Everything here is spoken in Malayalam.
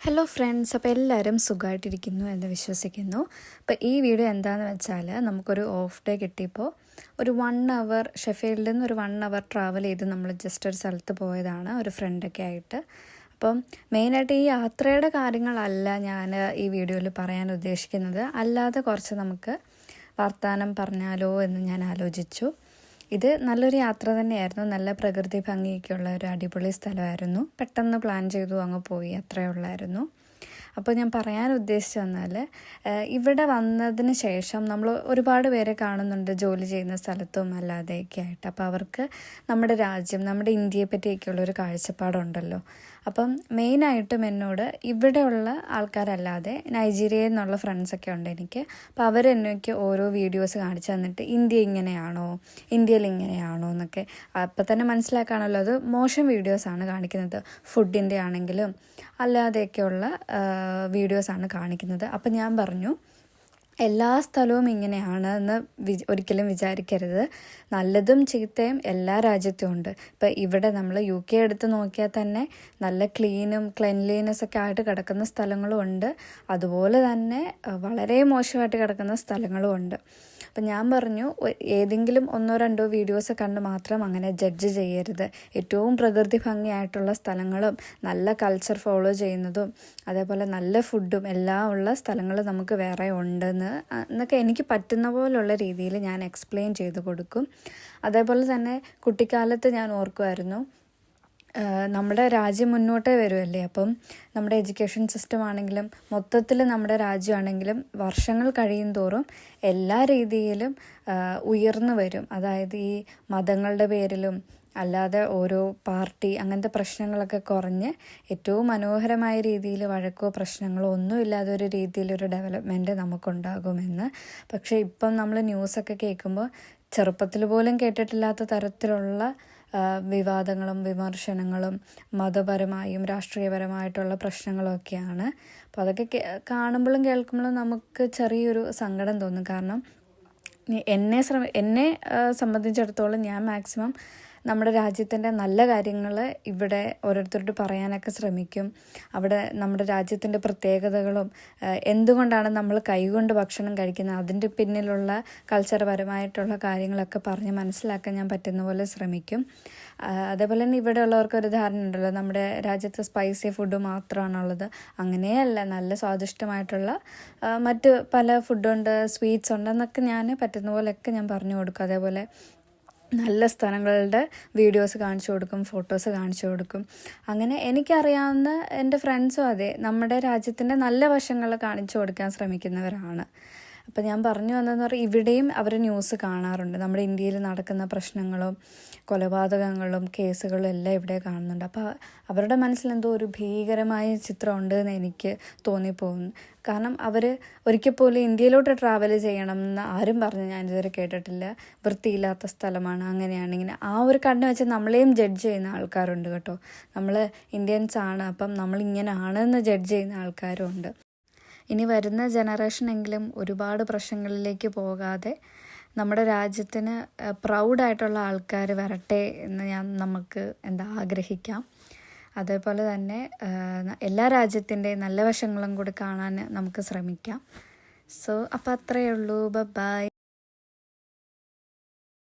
ഹലോ ഫ്രണ്ട്സ് അപ്പോൾ എല്ലാവരും സുഖമായിട്ടിരിക്കുന്നു എന്ന് വിശ്വസിക്കുന്നു. അപ്പോൾ ഈ വീഡിയോ എന്താണെന്ന് വെച്ചാൽ നമുക്കൊരു ഓഫ് ഡേ കിട്ടിയപ്പോൾ ഒരു വൺ അവർ ഷെഫീൽഡിൽ നിന്ന് ഒരു വൺ അവർ ട്രാവൽ ചെയ്ത് നമ്മൾ ജസ്റ്റ് ഒരു സ്ഥലത്ത് പോയതാണ് ഒരു ഫ്രണ്ടൊക്കെ ആയിട്ട്. അപ്പം മെയിനായിട്ട് ഈ യാത്രയുടെ കാര്യങ്ങളല്ല ഞാൻ ഈ വീഡിയോയിൽ പറയാൻ ഉദ്ദേശിക്കുന്നത്. അല്ലാതെ കുറച്ച് നമുക്ക് വർത്തമാനം പറഞ്ഞാലോ എന്ന് ഞാൻ ആലോചിച്ചു. ഇത് നല്ലൊരു യാത്ര തന്നെയായിരുന്നു. നല്ല പ്രകൃതി ഭംഗിയൊക്കെയുള്ള ഒരു അടിപൊളി സ്ഥലമായിരുന്നു. പെട്ടെന്ന് പ്ലാൻ ചെയ്തു അങ്ങ് പോയി. അത്രയേ ഉള്ളായിരുന്നു. അപ്പോൾ ഞാൻ പറയാൻ ഉദ്ദേശിച്ചു വന്നാൽ ഇവിടെ വന്നതിന് ശേഷം നമ്മൾ ഒരുപാട് പേരെ കാണുന്നുണ്ട് ജോലി ചെയ്യുന്ന സ്ഥലത്തും അല്ലാതെയൊക്കെ ആയിട്ട്. അപ്പോൾ അവർക്ക് നമ്മുടെ രാജ്യം നമ്മുടെ ഇന്ത്യയെ പറ്റിയൊക്കെയുള്ള ഒരു കാഴ്ചപ്പാടുണ്ടല്ലോ. അപ്പം മെയിനായിട്ടും എന്നോട് ഇവിടെയുള്ള ആൾക്കാരല്ലാതെ നൈജീരിയയിൽ നിന്നുള്ള ഫ്രണ്ട്സൊക്കെ ഉണ്ട് എനിക്ക്. അപ്പോൾ എന്നൊക്കെ ഓരോ വീഡിയോസ് കാണിച്ചു തന്നിട്ട് ഇന്ത്യ ഇങ്ങനെയാണോ ഇന്ത്യയിൽ ഇങ്ങനെയാണോ എന്നൊക്കെ. അപ്പം തന്നെ മനസ്സിലാക്കാണല്ലോ അത് മോശം വീഡിയോസാണ് കാണിക്കുന്നത്. ഫുഡിന്റെ ആണെങ്കിലും അല്ലാതെയൊക്കെയുള്ള വീഡിയോസാണ് കാണിക്കുന്നത്. അപ്പം ഞാൻ പറഞ്ഞു എല്ലാ സ്ഥലവും ഇങ്ങനെയാണ് എന്ന് വി ഒരിക്കലും വിചാരിക്കരുത്. നല്ലതും ചീത്തയും എല്ലാ രാജ്യത്തും ഉണ്ട്. ഇപ്പം ഇവിടെ നമ്മൾ യു കെ എടുത്ത് നോക്കിയാൽ തന്നെ നല്ല ക്ലീനും ക്ലെൻലിനെസ് ഒക്കെ ആയിട്ട് കിടക്കുന്ന സ്ഥലങ്ങളും ഉണ്ട്. അതുപോലെ തന്നെ വളരെ മോശമായിട്ട് കിടക്കുന്ന സ്ഥലങ്ങളും ഉണ്ട്. അപ്പം ഞാൻ പറഞ്ഞു ഏതെങ്കിലും ഒന്നോ രണ്ടോ വീഡിയോസ് കണ്ട് മാത്രം അങ്ങനെ ജഡ്ജ് ചെയ്യരുത്. ഏറ്റവും പ്രകൃതി ഭംഗിയായിട്ടുള്ള സ്ഥലങ്ങളും നല്ല കൾച്ചർ ഫോളോ ചെയ്യുന്നതും അതേപോലെ നല്ല ഫുഡും എല്ലാം ഉള്ള സ്ഥലങ്ങൾ നമുക്ക് വേറെ ഉണ്ടെന്ന് എന്നൊക്കെ എനിക്ക് പറ്റുന്ന പോലുള്ള രീതിയിൽ ഞാൻ എക്സ്പ്ലെയിൻ ചെയ്ത് കൊടുക്കും. അതേപോലെ തന്നെ കുട്ടിക്കാലത്ത് ഞാൻ ഓർക്കുമായിരുന്നു നമ്മുടെ രാജ്യം മുന്നോട്ടേ വരുമല്ലേ അപ്പം നമ്മുടെ എഡ്യൂക്കേഷൻ സിസ്റ്റം ആണെങ്കിലും മൊത്തത്തിൽ നമ്മുടെ രാജ്യമാണെങ്കിലും വർഷങ്ങൾ കഴിയും തോറും എല്ലാ രീതിയിലും ഉയർന്നു വരും. അതായത് ഈ മതങ്ങളുടെ പേരിലും അല്ലാതെ ഓരോ പാർട്ടി അങ്ങനത്തെ പ്രശ്നങ്ങളൊക്കെ കുറഞ്ഞ് ഏറ്റവും മനോഹരമായ രീതിയിൽ വഴക്കോ പ്രശ്നങ്ങളോ ഒന്നുമില്ലാതെ ഒരു രീതിയിലൊരു ഡെവലപ്മെന്റ് നമുക്കുണ്ടാകുമെന്ന്. പക്ഷേ ഇപ്പം നമ്മൾ ന്യൂസൊക്കെ കേൾക്കുമ്പോൾ ചെറുപ്പത്തിൽ പോലും കേട്ടിട്ടില്ലാത്ത തരത്തിലുള്ള വിവാദങ്ങളും വിമർശനങ്ങളും മതപരമായും രാഷ്ട്രീയപരമായിട്ടുള്ള പ്രശ്നങ്ങളൊക്കെയാണ്. അപ്പോൾ അതൊക്കെ കാണുമ്പോഴും കേൾക്കുമ്പോഴും നമുക്ക് ചെറിയൊരു സങ്കടം തോന്നും. കാരണം എന്നെ ശ്രമ എന്നെ സംബന്ധിച്ചിടത്തോളം ഞാൻ മാക്സിമം നമ്മുടെ രാജ്യത്തിന്റെ നല്ല കാര്യങ്ങൾ ഇവിടെ ഓരോരുത്തരോട് പറയാനൊക്കെ ശ്രമിക്കും. അവിടെ നമ്മുടെ രാജ്യത്തിന്റെ പ്രത്യേകതകളും എന്തുകൊണ്ടാണ് നമ്മൾ കൈകൊണ്ട് ഭക്ഷണം കഴിക്കുന്നത് അതിന്റെ പിന്നിലുള്ള കൾച്ചർപരമായിട്ടുള്ള കാര്യങ്ങളൊക്കെ പറഞ്ഞ് മനസ്സിലാക്കാൻ ഞാൻ പറ്റുന്ന പോലെ ശ്രമിക്കും. അതേപോലെ തന്നെ ഇവിടെ ഉള്ളവർക്ക് ഒരു ധാരണ ഉണ്ടല്ലോ നമ്മുടെ രാജ്യത്ത് സ്പൈസി ഫുഡ് മാത്രമാണുള്ളത്. അങ്ങനെയല്ല നല്ല സ്വാദിഷ്ടമായിട്ടുള്ള മറ്റ് പല ഫുഡുണ്ട് സ്വീറ്റ്സ് ഉണ്ടെന്നൊക്കെ ഞാൻ പറ്റുന്ന പോലെയൊക്കെ ഞാൻ പറഞ്ഞു കൊടുക്കും. അതേപോലെ നല്ല സ്ഥലങ്ങളുടെ വീഡിയോസ് കാണിച്ചു കൊടുക്കും ഫോട്ടോസ് കാണിച്ചു കൊടുക്കും. അങ്ങനെ എനിക്കറിയാവുന്ന എന്റെ ഫ്രണ്ട്സും അതെ നമ്മുടെ രാജ്യത്തിന്റെ നല്ല വശങ്ങൾ കാണിച്ചു കൊടുക്കാൻ ശ്രമിക്കുന്നവരാണ്. അപ്പോൾ ഞാൻ പറഞ്ഞു വന്നതെന്ന് പറഞ്ഞാൽ ഇവിടെയും അവർ ന്യൂസ് കാണാറുണ്ട്. നമ്മുടെ ഇന്ത്യയിൽ നടക്കുന്ന പ്രശ്നങ്ങളും കൊലപാതകങ്ങളും കേസുകളും എല്ലാം ഇവിടെ കാണുന്നുണ്ട്. അപ്പോൾ അവരുടെ മനസ്സിൽ എന്തോ ഒരു ഭീകരമായ ചിത്രം ഉണ്ട് എന്ന് എനിക്ക് തോന്നിപ്പോകുന്നു. കാരണം അവർ ഒരിക്കൽ പോലും ഇന്ത്യയിലോട്ട് ട്രാവൽ ചെയ്യണം എന്ന് ആരും പറഞ്ഞ് ഇതുവരെ കേട്ടിട്ടില്ല. വൃത്തിയില്ലാത്ത സ്ഥലമാണ് അങ്ങനെയാണ് ഇങ്ങനെ. ആ ഒരു കണ്ണ് വെച്ച് നമ്മളെയും ജഡ്ജ് ചെയ്യുന്ന ആൾക്കാരുണ്ട് കേട്ടോ. നമ്മൾ ഇന്ത്യൻസ് ആണ് അപ്പം നമ്മൾ ഇങ്ങനെ ആണെന്ന് ജഡ്ജ് ചെയ്യുന്ന ആൾക്കാരും ഉണ്ട് ഇനി വരുന്ന ജനറേഷനെങ്കിലും ഒരുപാട് പ്രശ്നങ്ങളിലേക്ക് പോകാതെ നമ്മുടെ രാജ്യത്തിന് പ്രൗഡായിട്ടുള്ള ആൾക്കാർ വരട്ടെ എന്ന് ഞാൻ നമുക്ക് എന്താ ആഗ്രഹിക്കാം. അതേപോലെ തന്നെ എല്ലാ രാജ്യത്തിന്റെ നല്ല വശങ്ങളും കൂടി കാണാൻ നമുക്ക് ശ്രമിക്കാം. സോ അപ്പോൾ അത്രയേ ഉള്ളൂ. ബൈ